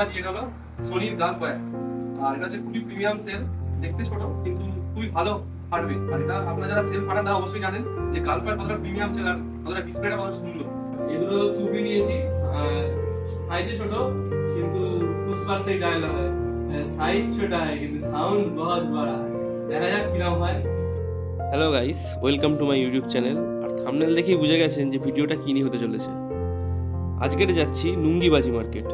এটা হলো সোনির গান ফায়ার আর এটা হচ্ছে খুবই প্রিমিয়াম সেল দেখতে ছোট কিন্তু খুবই ভালো ফাটবে আর এটা আপনারা যারা সেল ফাটান তারা অবশ্যই জানেন যে গান ফায়ার কতটা প্রিমিয়াম সেল আর কতটা ডিসপ্লেটা কতটা সুন্দর। এগুলো টুপি নিয়েছি সাইজে ছোট কিন্তু পুষ্পার সেই ডায়লগ হয়। সাইজ ছোট হয় কিন্তু সাউন্ড বহুত বড় দেখা যাক কিরম হয়। Hello guys welcome to my YouTube channel R thumbnail দেখেই বুঝে গেছেন যে ভিডিওটা কী নিয়ে হতে চলেছে। আজকের যাচ্ছি নুঙ্গিবাজি মার্কেট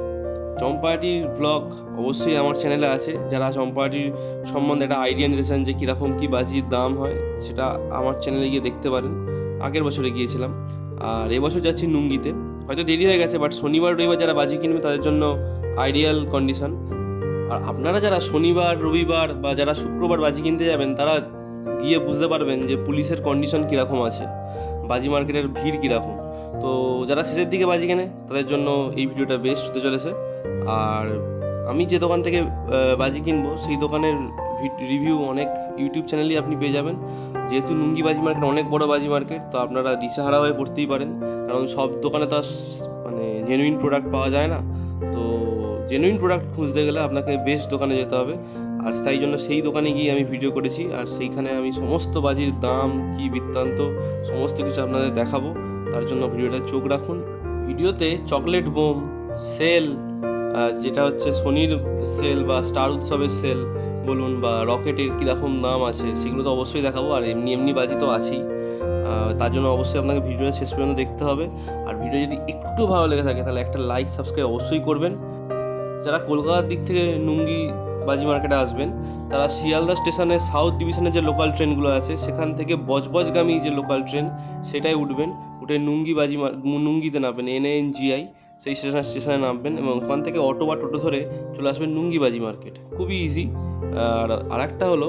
চম্পাহাটির ব্লগ অবশ্যই আমার চ্যানেলে আছে। যারা চম্পাহাটির সম্বন্ধে একটা আইডিয়া নিতেছেন যে কীরকম কী বাজির দাম হয়, সেটা আমার চ্যানেলে গিয়ে দেখতে পারেন। আগের বছরে গিয়েছিলাম। আর এবছর যাচ্ছি নুঙ্গিতে হয়তো দেরি হয়ে গেছে বাট শনিবার, রবিবার যারা বাজি কিনবে, তাদের জন্য আইডিয়াল কন্ডিশন আর আপনারা যারা শনিবার, রবিবার বা যারা শুক্রবার বাজি কিনতে যাবেন, তারা গিয়ে বুঝতে পারবেন যে পুলিশের কন্ডিশন কীরকম আছে। বাজি মার্কেটের ভিড় কীরকম। তো যারা শেষের দিকে বাজি কেনে, তাদের জন্য এই ভিডিওটা বেস্ট হতে চলেছে। আর আমি যে দোকান থেকে বাজি কিনবো, সেই দোকানের রিভিউ অনেক ইউটিউব চ্যানেলেই আপনি পেয়ে যাবেন। যেহেতু নুঙ্গি বাজি মার্কেট অনেক বড় বাজি মার্কেট, তো আপনারা দিশাহারা হয়ে পড়তেই পারেন। কারণ সব দোকানে তো মানে জেনুইন প্রোডাক্ট পাওয়া যায় না। তো জেনুইন প্রোডাক্ট খুঁজতে গেলে আপনাকে বেস্ট দোকানে যেতে হবে। আর তাই জন্য সেই দোকানে গিয়ে আমি ভিডিও করেছি। আর সেইখানে আমি সমস্ত বাজির দাম, কি বৃত্তান্ত, সমস্ত কিছু আপনাদের দেখাবো। তার জন্য ভিডিওটা চোখ রাখুন। ভিডিওতে চকলেট বোম, সেল যেটা হচ্ছে সোনির সেল বা স্টার উৎসবের সেল বলুন বা রকেটের কীরকম দাম আছে, সেগুলো তো অবশ্যই দেখাবো। আর এমনি এমনি বাজি তো আছেই। তার জন্য অবশ্যই আপনাকে ভিডিওটা শেষ পর্যন্ত দেখতে হবে। আর ভিডিও যদি একটু ভালো লেগে থাকে, তাহলে একটা লাইক, সাবস্ক্রাইব অবশ্যই করবেন। যারা কলকাতার দিক থেকে নুঙ্গি বাজি মার্কেটে আসবেন, তারা শিয়ালদা স্টেশনের সাউথ ডিভিশনের যে লোকাল ট্রেনগুলো আছে, সেখান থেকে বজবজগামী যে লোকাল ট্রেন সেটাই উঠবেন। উঠে নুঙ্গি বাজি নুঙ্গিতে নামবেন এন এন জিআই সেই স্টেশন স্টেশনে নামবেন এবং ওখান থেকে অটো বা টোটো ধরে চলে আসবেন নুঙ্গি বাজি মার্কেট। খুবই ইজি আর আরেকটা হলো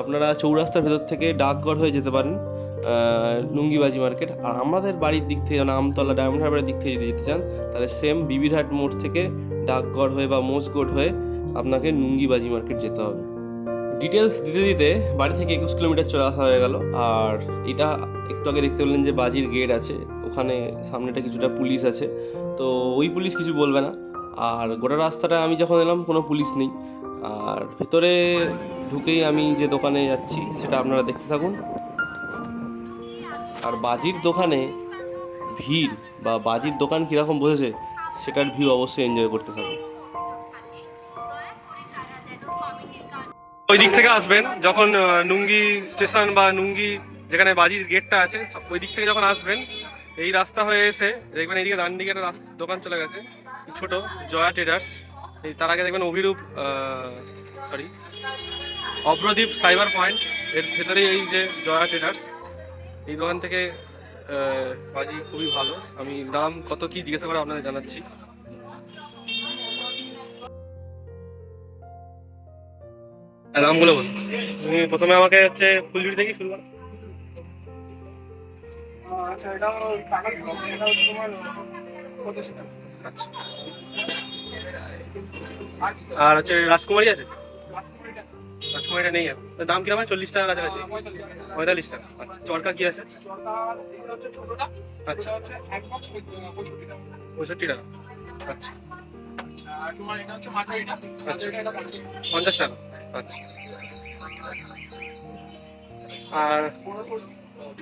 আপনারা চৌরাস্তার ভেতর থেকে ডাকঘর হয়ে যেতে পারেন আহ, নুঙ্গিবাজি মার্কেট। আর আমাদের বাড়ির দিক থেকে মানে আমতলা ডায়মন্ড হারবারের দিক থেকে যদি যেতে চান তাহলে সেম বিবিরহাট মোড় থেকে ডাকঘর হয়ে বা মোসগোড হয়ে আপনাকে নুঙ্গিবাজি মার্কেট যেতে হবে। ডিটেলস দিতে দিতে বাড়ি থেকে একুশ কিলোমিটার চলে আসা হয়ে গেল। আর এটা একটু আগে দেখতে পেলেন যে বাজির গেট আছে, ওখানে সামনেটা কিছুটা পুলিশ আছে। তো ওই পুলিশ কিছু বলবে না। আর গোটা রাস্তাটা আমি যখন এলাম, কোনো পুলিশ নেই। আর ভেতরে ঢুকেই আমি যে দোকানে যাচ্ছি, সেটা আপনারা দেখতে থাকুন। আর বাজির দোকানে ভিড় বা বাজির দোকান কীরকম বসেছে, সেটার ভিউ অবশ্যই এনজয় করতে থাকুন। ওই দিক থেকে আসবেন, যখন নুঙ্গি স্টেশন বা নুঙ্গি যেখানে বাজির গেটটা আছে ওই দিক থেকে যখন আসবেন, এই রাস্তা হয়ে এসে দেখবেন এইদিকে ডান দিকে একটা দোকান চলে গেছে, ছোট জয়া ট্রেডার্স। এই তার আগে দেখবেন Abhirup sorry Abhradeep cyber point এর ভেতরে এই যে জয়া ট্রেডার্স এই দোকান থেকে বাজি খুবই ভালো। আমি দাম কত কি জিজ্ঞাসা করে আপনাদের জানাচ্ছি। হ্যাঁ, দামগুলো বল তুমি প্রথমে আমাকে হচ্ছে ফুলঝুরি থেকে শুরু করো। আচ্ছা এটা এটা হচ্ছে তোমার আচ্ছা। আর আর হচ্ছে রাজকুমারী আছে? রাজকুমারীটা নেই। আর দাম কীরকম হয় চল্লিশ টাকা কাছাকাছি। পঁয়তাল্লিশ টাকা। আচ্ছা চরকা কি আছে? আচ্ছা এটা হচ্ছে এক বক্স পঁয়ষট্টি টাকা। আচ্ছা। মাঝারিটা এটা পঞ্চাশ টাকা। আচ্ছা আর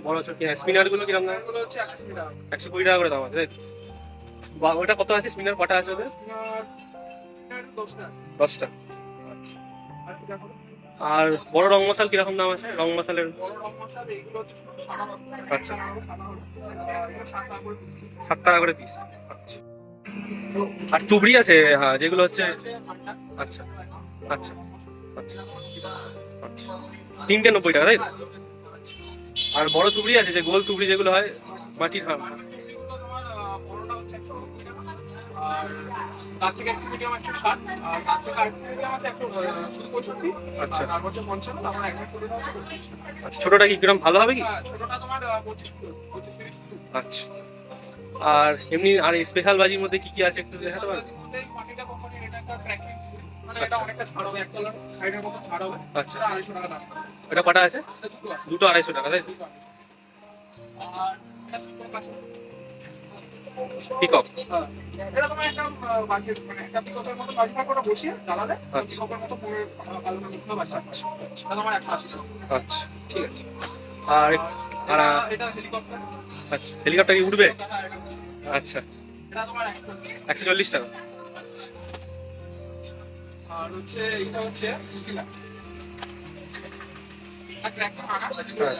বড় ছোট হ্যাঁ স্পিনারগুলো কীরকম? দাম এগুলো হচ্ছে একশো কুড়ি টাকা করে দাম আছে, তাই তো? বা, ওটা কত আছে স্পিনার কটা আছে ওদের? দশটা। আর বড় রং মশাল কীরকম দাম আছে? রং মশালের? আচ্ছা। সাত টাকা করে পিস আচ্ছা। আর তুবড়ি আছে হ্যাঁ যেগুলো হচ্ছে আচ্ছা আচ্ছা আচ্ছা। আচ্ছা। তিনটে নব্বই টাকা, তাই? আর বড় তুবড়ি আছে, যে গোল তুবড়ি যেগুলো হয়, মাটির পঁয়ষট্টি আচ্ছা আচ্ছা ছোটটা কি কিরম, ভালো হবে কি। আচ্ছা আর এমনি, আর স্পেশাল বাজির মধ্যে কি কি আছে একটু দেখাতে পারবেন আচ্ছা। আচ্ছা। এটা কটা আছে? দুটো আড়াইশো টাকা তাই। পিকক হ্যাঁ। এটা তোমার একটা আহ, মানে একটা পিককের মতো বাজি থাকে ওটা বসিয়ে জ্বালাবে আচ্ছা। পিককের মতো পুরো আলুটা মিথ্যা বাজি এটা তোমার একশো আশি টাকা। আচ্ছা ঠিক আছে। আর আর এটা এটা হেলিকপ্টার আচ্ছা হেলিকপ্টার কি উঠবে? হ্যাঁ আচ্ছা। এটা তোমার একশো চল্লিশ টাকা। আর হচ্ছে এটা হচ্ছে হ্যাঁ।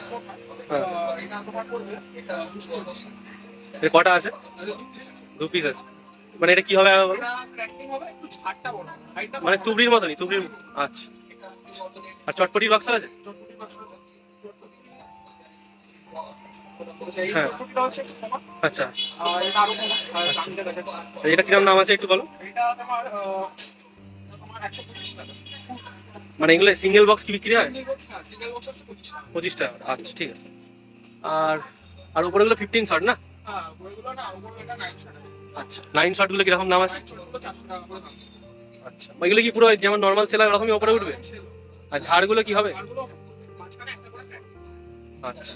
হ্যাঁ। কটা আছে? দু আছে। পিস আছে। মানে এটা কি হবে মানে তুবড়ির মতনই তুবড়ির আচ্ছা। আর চটপটির বাক্স আছে? আচ্ছা, হ্যাঁ। আচ্ছা। এটা আরও কমা। আর দামিটা দেখাচ্ছি। এটা কীরকম দাম আছে একটু বলো? এটা তোমার মানে এগুলো সিঙ্গেল বক্স কি বিক্রি হয়? হ্যাঁ পঁচিশ টাকা। আচ্ছা ঠিক আছে। আর আর উপরেগুলো ফিফটিন শট না? হ্যাঁ আচ্ছা নাইন শটগুলো কীরকম দাম আছে? আচ্ছা এগুলো কি পুরো যেমন নর্মাল সেলার ওরকমই উপরে উঠবে? আর ঝাড়গুলো কি হবে। আচ্ছা।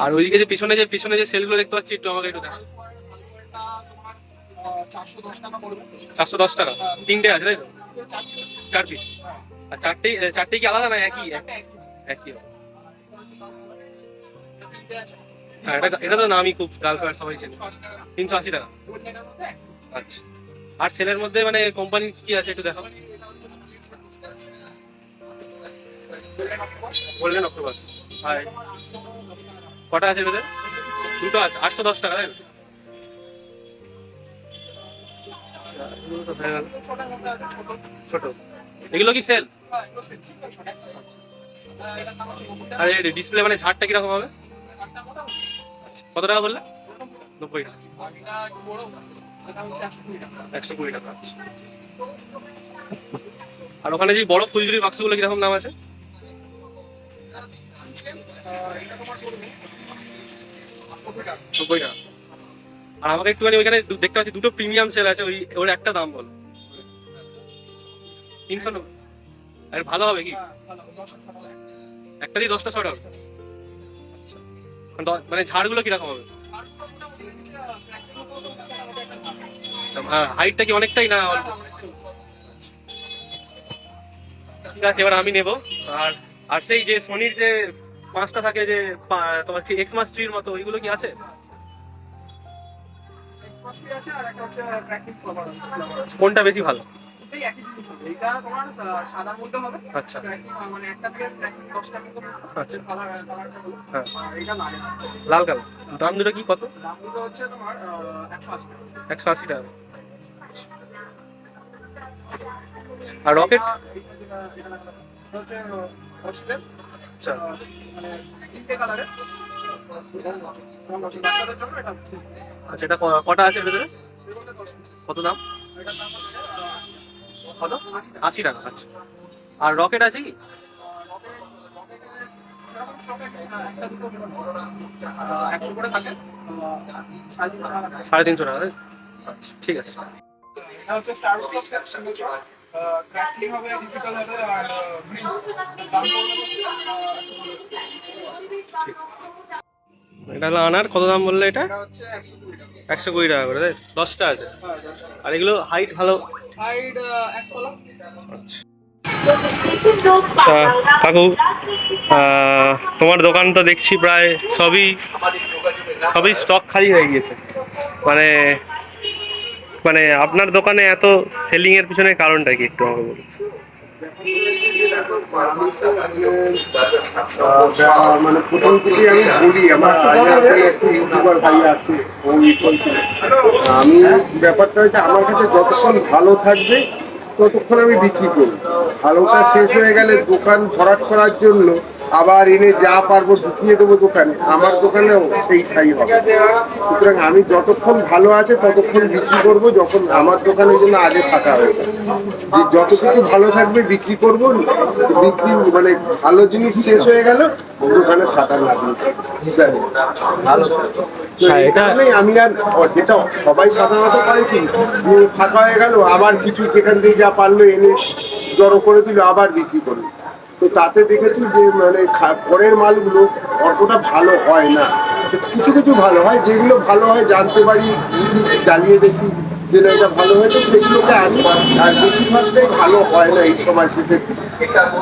আর ওইদিকে যে পিছনে যে পিছনে যে সেলগুলো দেখতে পাচ্ছি একটু আমাকে একটু দেখা আলুয়ার- আলুয়ারটা তোমার, আহ, 410 টাকা পড়বে। চারশো দশ টাকা? তিনটে আছে তাই তো? চার পিস। আর চারটেই চারটেই কি আলাদা না একই চারটে একই। এটা। হ্যাঁ এটা তো নামই খুব গার্লফ্রেন্ড সবাই চেনে তিনশো আশি টাকা। আচ্ছা আর সেলের মধ্যে মানে কোম্পানি কি আছে একটু Golden গোল্ডেন অক্টোপাস আর এটা তোমার 810 টাকা দাম। কটা আছে এদের দুটো আছে আটশো দশ টাকা তাই? ছোট। এগুলো কি সেল এগুলো single shot, একটা shot। আহ, এটার দাম হচ্ছে 90 টাকা। আর ডিসপ্লে মানে ঝাড়টা কীরকম হবে? কত টাকা বললে? নব্বই টাকা। আর এটা একটু বড়, এটা হচ্ছে 120 টাকা। একশো কুড়ি টাকা আচ্ছা। আর ওখানে যে বড় ফুলঝুরির বাক্সগুলো কীরকম দাম আছে? আহ, এটা তোমার পড়বে। 80 টাকা। নব্বই টাকা। আর আমাকে একটুখানি ওইখানে দেখতে পাচ্ছি, দুটো প্রিমিয়াম সেল আছে, ওই ওর একটা দাম বল। তিনশো নব্বই। আর ভালো হবে কি। একটা দিয়ে দশটা শর্ট হবে। মানে দ- মানে ঝাড়গুলো কীরকম হবে। আচ্ছা হাইটটা কি অনেকটাই না ঠিক আছে, এবার আমি নেব। আর আর সেই যে সোনির যে পাঁচটা থাকে যে তোমার কি এক্সমাস ট্রির মতো, ওইগুলো কি আছে? কোনটা বেশি ভালো? আচ্ছা। মানে আচ্ছা। হ্যাঁ। লাল। কালার। দাম দুটো কি কত? একশো আশি টাকা। টাকা। আর রকেট আচ্ছা। মানে তিনটে কালারের বাচ্চাদের জন্য এটা safe। আচ্ছা এটা ক- কটা আছে ভেতরে। কত দাম? কত? আশি টাকা। আচ্ছা। আর রকেট আছে কি? সাড়ে তিনশো টাকা সাড়ে তিনশো টাকা তাই? আচ্ছা ঠিক আছে। এটা হচ্ছে star of single shot crackling হবে ডিজিটাল হবে আর গ্রিন দাম পড়বে এটা হলো আনার কত দাম বললে এটা? এটা একশো কুড়ি টাকা। করে তাই? দশটা আছে? হ্যাঁ আর এগুলো হাইট ভালো? হাইড আচ্ছা। কাকু তোমার দোকান তো দেখছি প্রায় সবই সবই স্টক খালি হয়ে গিয়েছে। মানে মানে আপনার দোকানে এত সেলিং এর পিছনে কারণটা কি একটু আমাকে বলুন? মানে প্রথম থেকে আমি বলি আমার আসলে ইউটিউবার ভাই আছে ওই আমি ব্যাপারটা হচ্ছে আমার কাছে যতক্ষণ ভালো থাকবে, ততক্ষণ আমি বিক্রি করি ভালোটা শেষ হয়ে গেলে দোকান ভরাট করার জন্য আবার এনে যা পারব ঢুকিয়ে দেবো দোকানে। আমার দোকানেও সেই ঠাই হবে। সুতরাং আমি যতক্ষণ ভালো আছে ততক্ষণ বিক্রি করব যখন আমার দোকানের জন্য আগে ফাঁকা হয়ে যে যত কিছু ভালো থাকবে বিক্রি করব বিক্রি মানে ভালো জিনিস শেষ হয়ে গেল দোকানে দেব। হ্যাঁ, এটা- কারণেই আমি আর যেটা সবাই সাধারণত করে কি ফাঁকা হয়ে গেল আবার কিছু যেখান দিয়ে যা পারল এনে জড়ো করে দিল আবার বিক্রি করল। তো তাতে দেখেছি যে মানে পরের মালগুলো অতটা ভালো হয় না। কিছু কিছু ভালো হয়, যেগুলো ভালো হয় জানতে পারি জ্বালিয়ে দেখি। যে না এটা ভালো হয়েছে সেগুলোকে আনি আর বেশিরভাগটাই ভালো হয় না এই সময় শেষে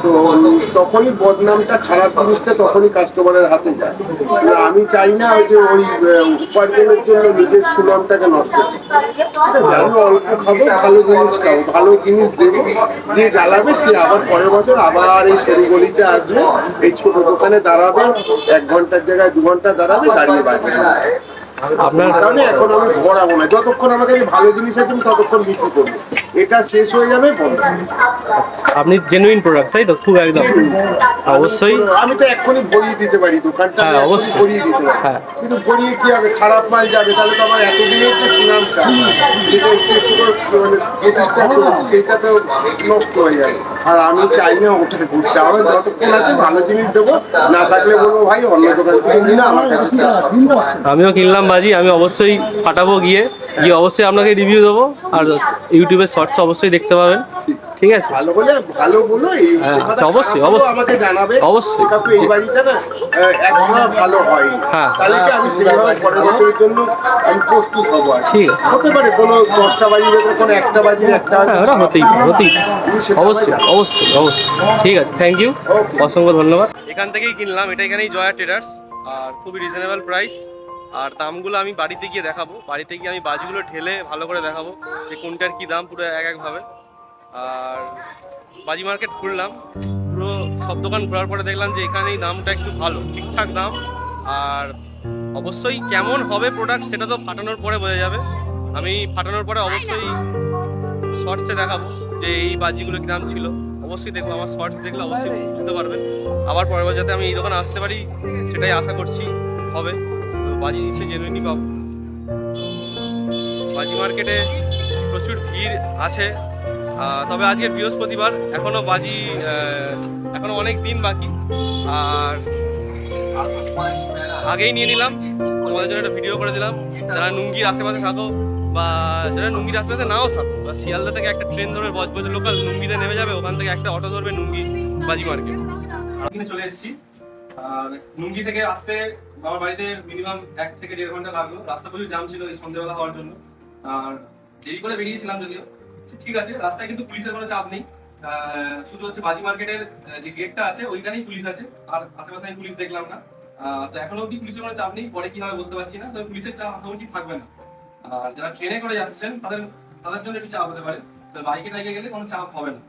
তো তখনই বদনামটা, খারাপ জিনিসটা তখনই কাস্টমারের হাতে যায়। আমি চাই না যে ওই উপার্জনের জন্য নিজের সুনামটাকে নষ্ট আমি অল্প খাব, ভালো জিনিস খাব, ভালো জিনিস দেবো। যে জ্বালাবে, সে আবার পরের বছর আবার এই সরু আসবে, এই ছোট দোকানে দাঁড়াবে, এক ঘণ্টার জায়গায় দু ঘণ্টা দাঁড়াবে দাঁড়িয়ে বাঁচবে আপনার কারণে এখন আমি ভরাবো না। যতক্ষণ আমার কাছে ভালো জিনিস আছে আমি ততক্ষণ বিক্রি করব। এটা শেষ হয়ে যাবে বন্ধ। আপনি জেনুইন প্রোডাক্ট তাই তো? খুব একদম। অবশ্যই। আমি তো এক্ষুনি ভরিয়ে দিতে পারি দোকানটা হ্যাঁ, অবশ্যই। ভরিয়ে দিতে পারি। হ্যাঁ। কিন্তু ভরিয়ে কি হবে? খারাপ মাল যাবে তাহলে তো আমার এতদিনের যে সুনামটা। যেটা একটু একটু করে মানে প্রতিষ্ঠা করেছি সেটা তো নষ্ট হয়ে যাবে। আর আমি চাই না ওটা ঘুরতে। হবে যতক্ষণ আছে ভালো জিনিস দেবো। না থাকলে বলব ভাই অন্য দোকান থেকে নিন না আমার কাছে আমিও কিনলাম বাজি আমি অবশ্যই ফাটাবো গিয়ে। গিয়ে অবশ্যই আপনাকে রিভিউ দেবো। আর ইউটিউবের শর্টস অবশ্যই দেখতে পাবেন। ঠিক আছে? ভালো হলে ভালো বলো এই হ্যাঁ, কথা অবশ্যই, অবশ্যই। আমাকে জানাবে। অবশ্যই। কাকু এই বাড়িটা না ভালো হয় হ্যাঁ। তাহলে কি আমি সেইভাবে পরের বছরের জন্য আমি প্রস্তুত হব আর ঠিক আছে। হতে পারে কোনো দশটা বাজি ভেতরে কোনো একটা বাজির একটা হ্যাঁ হতেই পারে, হতেই অবশ্যই অবশ্যই অবশ্যই। ঠিক আছে থ্যাংক ইউ অসংখ্য ধন্যবাদ। এখান থেকেই কিনলাম এটা এখানেই জয়া ট্রেডার্স আর খুবই রিজনেবল প্রাইস আর দামগুলো আমি বাড়িতে গিয়ে দেখাবো বাড়িতে গিয়ে আমি বাজিগুলো ঢেলে ভালো করে দেখাবো যে কোনটার কি দাম পুরো এক একভাবে আর বাজি মার্কেট ঘুরলাম। পুরো সব দোকান ঘোরার পরে দেখলাম যে এখানেই দামটা একটু ভালো, ঠিকঠাক দাম। আর অবশ্যই কেমন হবে প্রোডাক্ট সেটা তো ফাটানোর পরে বোঝা যাবে। আমি ফাটানোর পরে অবশ্যই শর্টসে দেখাবো যে এই বাজিগুলো কি দাম ছিল। অবশ্যই দেখব, আমার শর্টস দেখলে অবশ্যই বুঝতে পারবেন। আবার পরের বার যাতে আমি এই দোকানে আসতে পারি, সেটাই আশা করছি হবে। তো বাজি নিশ্চয়ই জেনুইনই পাবো। বাজি মার্কেটে প্রচুর ভিড় আছে। তবে আজকে বৃহস্পতিবার, এখনও বাজি এখনও অনেক দিন বাকি। আর আগেই নিয়ে নিলাম। তোমাদের জন্য একটা ভিডিও করে দিলাম। যারা নুঙ্গির আশেপাশে থাকো বা যারা নুঙ্গির আশেপাশে নাও থাকো, বা শিয়ালদা থেকে একটা ট্রেন ধরবে বজবজ লোকাল নুঙ্গিতে নেমে যাবে, ওখান থেকে একটা অটো ধরবে নুঙ্গি বাজি মার্কেট চলে এসেছি। আর নুঙ্গি থেকে আসতে আমার বাড়িতে মিনিমাম এক থেকে দেড় ঘণ্টা লাগল। রাস্তা প্রচুর জাম ছিল, এই সন্ধ্যেবেলা হওয়ার জন্য। আর দেরি করে বেরিয়েছিলাম যদিও। ঠিক আছে, রাস্তায় কিন্তু পুলিশের কোনো চাপ নেই। শুধু হচ্ছে বাজি মার্কেটের যে গেটটা আছে, ওইখানেই পুলিশ আছে। আর আশেপাশে আমি পুলিশ দেখলাম না। তো এখনও অব্দি পুলিশের কোনো চাপ নেই, পরে কি হবে বলতে পারছি না। তবে পুলিশের চাপ আশা করছি থাকবে না। আর যারা ট্রেনে করে যাচ্ছেন, তাদের তাদের জন্য একটু চাপ হতে পারে। তো বাইকে টাইকে গেলে কোনো চাপ হবে না।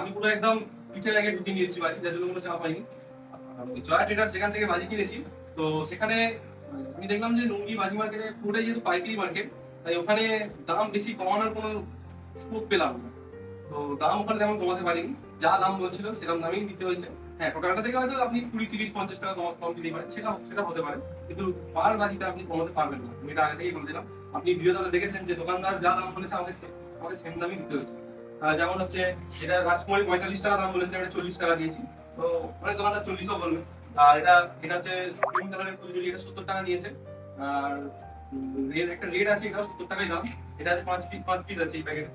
আমি পুরো একদম পিঠে আগে ঢুকে নিয়ে এসেছি বাজি, যার জন্য কোনো চাপ হয়নি। জয়া ট্রেডার সেখান থেকে বাজি কিনেছি। তো সেখানে, আমি দেখলাম যে লুঙ্গি বাজি মার্কেটে পুরোটাই যেহেতু পাইকারি মার্কেট, তাই ওখানে দাম বেশি কমানোর কোনো স্কোপ পেলাম না। তো দাম ওখানে তেমন কমাতে পারিনি। যা দাম বলছিল সেরকম দামেই দিতে হয়েছে। হ্যাঁ টোটালটা থেকে হয়তো আপনি কুড়ি তিরিশ পঞ্চাশ টাকা কম দিতে পারেন। সেটা সেটা হতে পারে। কিন্তু পার বাজিতে আপনি কমাতে পারবেন না। আমি এটা আগে থেকেই বলে দিলাম আপনি ভিডিও তাহলে দেখেছেন যে দোকানদার যা দাম বলেছে আমাকে আমাকে সেম দামই দিতে হয়েছে। যেমন হচ্ছে এটা রাজকুমারী পঁয়তাল্লিশ টাকা দাম বলেছিলাম এটা চল্লিশ টাকা দিয়েছি। তো অনেক দোকানদার চল্লিশও বলবে। আর এটা এটা হচ্ছে পিঙ্ক কালারের এটা সত্তর টাকা নিয়েছে আর উম, একটা রেড আছে এটা সত্তর টাকাই দাম। এটা আছে পাঁচ পিস পাঁচ পিস আছে এই প্যাকেটে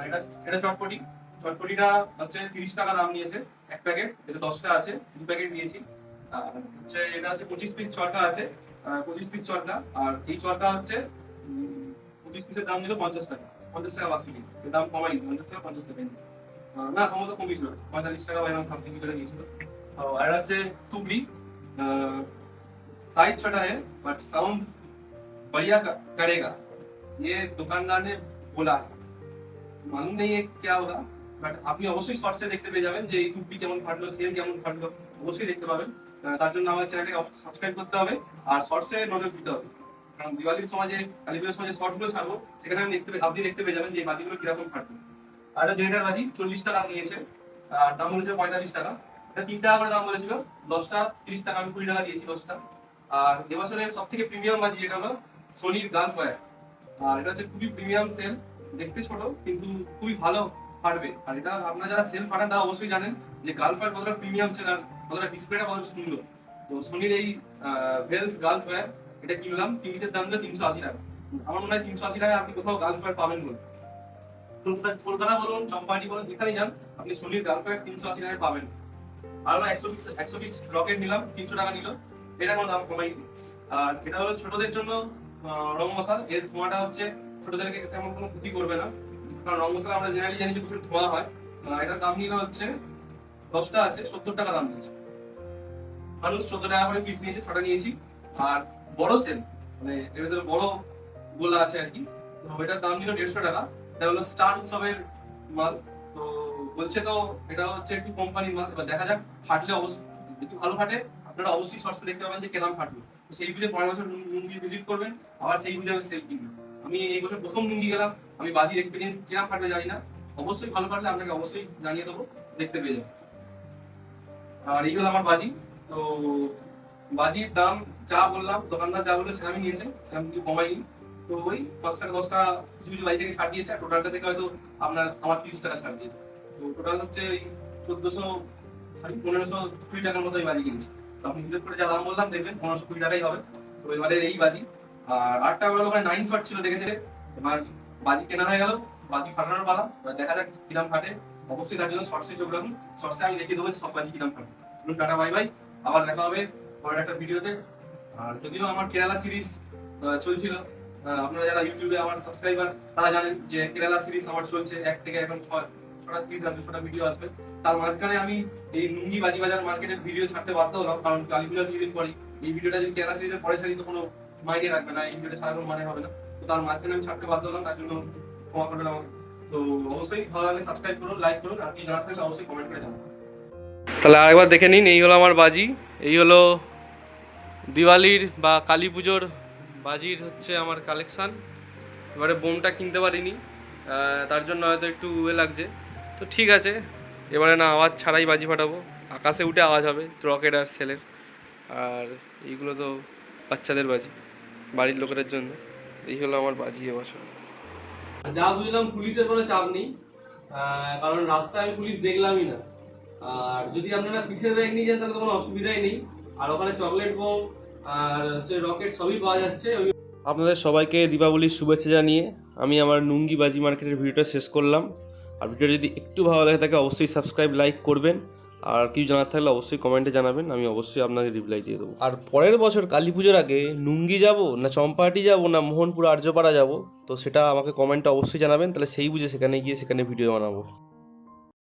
এটা এটা চটপটি চটপটিটা হচ্ছে তিরিশ টাকা দাম নিয়েছে এক প্যাকেট এটা দশটা আছে দু প্যাকেট নিয়েছি আর হচ্ছে এটা হচ্ছে পঁচিশ পিস চরকা আছে আহ, পঁচিশ পিস চরকা আর এই চরকা হচ্ছে উম, পঁচিশ পিসের দাম নিল পঞ্চাশ টাকা পঞ্চাশ টাকা বাকি পিস এর দাম কমাই পঞ্চাশ টাকা পঞ্চাশ টাকা নিয়েছে। আহ, না সম্ভবত কমিয়েছিল পঁয়তাল্লিশ টাকা বা এরকম সামথিং করে নিয়েছিল তো আর এটা হচ্ছে টুবলি साइज छोटा है बट साउंड बढ़िया क- करेगा ये दुकानदार ने बोला है मालूम नहीं है क्या होगा বাট আপনি অবশ্যই শর্টসে দেখতে পেয়ে যাবেন যে এই টুপি কেমন ফাটলো সেল কেমন ফাটলো অবশ্যই দেখতে পাবেন আহ, তার জন্য আমার চ্যানেলটাকে সাবস্ক্রাইব করতে হবে আর শর্টসে নজর দিতে হবে কারণ দিওয়ালির সময় যে কালী পুজোর সময় যে শর্টসগুলো ছাড়বো সেখানে আমি দেখতে পে- আপনি দেখতে পেয়ে যাবেন যে এই বাজিগুলো কিরকম ফাটলো আর এটা জেনারেটার বাজি চল্লিশ টাকা নিয়েছে আর দাম বলেছিল পঁয়তাল্লিশ টাকা এটা তিন টাকা করে দাম বলেছিল দশটা তিরিশ টাকা আমি কুড়ি টাকা দিয়েছি দশটা আর এবছরের সব থেকে প্রিমিয়াম বাজি যেটা হলো সোনির গান ফায়ার আর এটা হচ্ছে খুবই প্রিমিয়াম সেল দেখতে ছোট, কিন্তু খুবই ভালো ফাটবে আর এটা আপনারা যারা সেল ফাটান তারা অবশ্যই জানেন যে গাল কতটা প্রিমিয়াম সেল আর কতটা ডিসপ্লেটা কতটা সুন্দর। তো সোনির এই ভেলস গাল এটা কিনলাম, তিনটের দাম হলো তিনশো আশি টাকা। আমার মনে হয় তিনশো আশি টাকায় আপনি কোথাও গাল পাবেন বলে। কলকাতা বলুন চম্পাটি বলুন, যেখানেই যান, আপনি সোনির গাল তিনশো আশি টাকায় পাবেন। আর একশো পিস একশো পিস রকেট নিলাম, তিনশো টাকা নিল। এটা কোনো দাম কমাই আর এটা হলো ছোটদের জন্য রং মশাল। এর ধোঁয়াটা হচ্ছে ছোটদেরকে তেমন কোনো ক্ষতি করবে না। কারণ রং মশলা আমরা জেনারেলি জানি যে প্রচুর ধোঁয়া হয়। এটার দাম নিল হচ্ছে দশটা আছে সত্তর টাকা দাম নিয়েছে। মানুষ চোদ্দ টাকা করে পিস নিয়েছে, ছটা নিয়েছি। আর বড় সেল মানে এর ভেতরে বড় গোলা আছে আর কি। তো এটার দাম নিল দেড়শো টাকা। এটা হলো স্টার উৎসবের মাল। তো বলছে তো এটা হচ্ছে একটু কোম্পানির মাল। এবার দেখা যাক, ফাটলে অবশ্যই একটু ভালো ফাটে, আপনারা অবশ্যই শর্টসে দেখতে পাবেন যে কেরাম ফাটবে তো সেই বুঝে পরের বছর ভিজিট করবেন। আবার সেই বুঝে সেল কিনবেন। আমি এই বছর প্রথম লুঙ্গি গেলাম, আমি বাজির এক্সপিরিয়েন্স কিরাম ফাটবে জানি না। অবশ্যই ভালো ফাটলে আপনাকে অবশ্যই জানিয়ে দেবো, দেখতে পেয়ে যাবেন। আর এই হলো আমার বাজি। তো বাজির দাম যা বললাম, দোকানদার যা বলল সেটা আমি নিয়েছে সেরকম কিছু কমাইনি। তো ওই পাঁচ টাকা, দশ টাকা কিছু কিছু বাজি থেকে ছাড় দিয়েছে, আর টোটালটা থেকে হয়তো আপনার আমার তিরিশ টাকা ছাড় দিয়েছে। তো টোটাল হচ্ছে ওই চোদ্দশো সরি পনেরোশো কুড়ি টাকার মতো এই বাজি কিনেছি। তো আপনি হিসেব করে যা দাম বললাম দেখবেন, পনেরোশো কুড়ি টাকাই হবে। তো এবারে এই বাজি আর আটটা বেলা ওখানে নাইন শট ছিল দেখেছে এবার বাজি কেনা হয়ে গেল, বাজি ফাটানোর পালা। দেখা যাক কিরাম ফাটে। অবশ্যই তার জন্য শর্টসে চোখ রাখুন। শর্টসে আমি দেখিয়ে দেবো সব বাজি কিরাম ফাটে। টাটা বাই বাই আবার দেখা হবে পরের একটা ভিডিওতে। আর যদিও আমার কেরালা সিরিজ চলছিল আপনারা যারা ইউটিউবে আমার সাবস্ক্রাইবার তারা জানেন যে কেরালা সিরিজ আমার চলছে এক থেকে এখন ছয় ছটা সিরিজ আসবে, ছটা ভিডিও আসবে। তার মাঝখানে আমি এই নুঙ্গি বাজি বাজার মার্কেটের ভিডিও ছাড়তে বাধ্য হলাম, কারণ কালী পুজোর কিছুদিন পরে এই ভিডিওটা যদি কেরালা সিরিজের পরে ছাড়ি, তো কোনো মাইনে রাখবে না, এই ভিডিওটা ছাড়া মানে হবে না। তো তার মাঝখানে আমি ছাড়তে বাধ্য হলাম, তার জন্য ক্ষমা করবেন আমাকে তো অবশ্যই ভালো লাগলে সাবস্ক্রাইব করুন লাইক করুন, আর কি জানাতে থাকলে অবশ্যই কমেন্ট করে জানান তাহলে আরেকবার দেখে নিন, এই হলো আমার বাজি, এই হলো দিওয়ালির বা কালী পুজোর বাজির হচ্ছে আমার কালেকশান এবারে বোমটা কিনতে পারিনি তার জন্য হয়তো একটু এ লাগছে। তো ঠিক আছে, এবারে না, আওয়াজ ছাড়াই বাজি ফাটাবো। আকাশে উঠে আওয়াজ হবে, রকেট আর সেলের, আর এইগুলো তো বাচ্চাদের বাজি। বাড়ির লোকেদের জন্য। এই হলো আমার বাজি এবছর যা বুঝলাম পুলিশের কোনো চাপ নেই কারণ রাস্তায় আমি পুলিশ দেখলামই না। আর যদি আপনারা পিঠের ব্যাগ নিয়ে যান তাহলে তো কোনো অসুবিধাই নেই। আর ওখানে চকলেট বোম আর হচ্ছে রকেট সবই পাওয়া যাচ্ছে। আপনাদের সবাইকে দীপাবলির শুভেচ্ছা জানিয়ে আমি আমার নুঙ্গি বাজি মার্কেটের ভিডিওটা শেষ করলাম। আর ভিডিওটা যদি একটু ভালো লাগে থাকে অবশ্যই সাবস্ক্রাইব লাইক করবেন। আর কিছু জানার থাকলে অবশ্যই কমেন্টে জানাবেন, আমি অবশ্যই আপনাকে রিপ্লাই দিয়ে দেবো। আর পরের বছর কালী পুজোর আগে নুঙ্গি যাব না চম্পাহাটি যাব না মোহনপুর আর্যপাড়া যাব? তো সেটা আমাকে কমেন্টে অবশ্যই জানাবেন, তাহলে সেই বুঝে সেখানে গিয়ে সেখানে ভিডিও বানাবো।